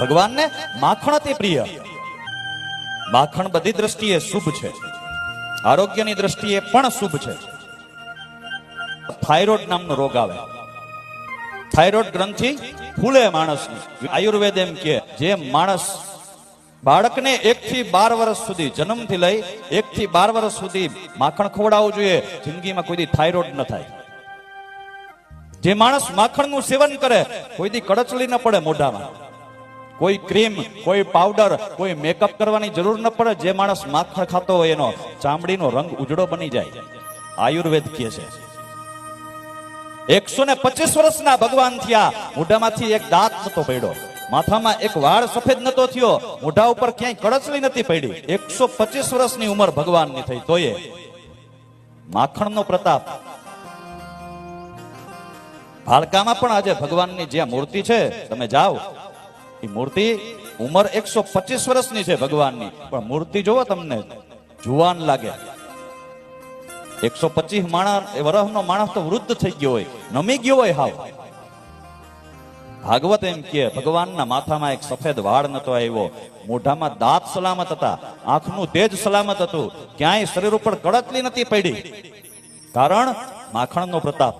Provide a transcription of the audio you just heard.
ભગવાનને માખણ તે પ્રિય. માખણ બધી દ્રષ્ટિએ શુભ છે. આરોગ્યની દ્રષ્ટિએ પણ શુભ છે. થાઇરોઇડ નામનો રોગ આવે. થાઇરોઇડ ગ્રંથિ ફૂલે માણસની. આયુર્વેદ એમ કે જે માણસ બાળકને એક થી બાર વર્ષ સુધી જન્મથી લઈ એક થી બાર વર્ષ સુધી માખણ ખવડાવવું જોઈએ, જિંદગીમાં કોઈ થાઇરોઇડ ન થાય. જે માણસ માખણનું સેવન કરે કોઈ દી કડચલી ન પડે મોઢામાં. કોઈ ક્રીમ કોઈ પાવડર કોઈ મેકઅપ કરવાની જરૂર ન પડે, જે માણસ માખણ ખાતો હોય એનો ચામડીનો રંગ ઉજળો બની જાય. આયુર્વેદ કહે છે. એકસો ને પચીસ વર્ષના ભગવાન થયા, મોઢામાંથી એક દાંત નતો પડ્યો. માથામાં એક વાળ સફેદ નતો થયો, મોઢા ઉપર ક્યાંય કડચલી નથી પડી. એકસો પચીસ વર્ષની ઉંમર ભગવાનની થઈ. તોય માખણનો પ્રતાપ. ભાલકામાં પણ આજે ભગવાનની જ્યાં મૂર્તિ છે, તમે જાઓ. એ મૂર્તિ ઉંમર એકસો પચીસ વર્ષની છે ભગવાનની. પણ મૂર્તિ જોવો તમને, જુવાન લાગે. એકસો પચીસ માણસ વર્ષનો માણસ તો વૃદ્ધ થઈ ગયો હોય, નમી ગયો હોય હાવ. ભાગવત એમ કે, ભગવાનના માથામાં એક સફેદ વાળ નતો આવ્યો. મોઢામાં દાંત સલામત હતા, આંખનું તેજ સલામત હતું. ક્યાંય શરીર ઉપર કડતલી નથી પડી. કારણ, માખણનો પ્રતાપ.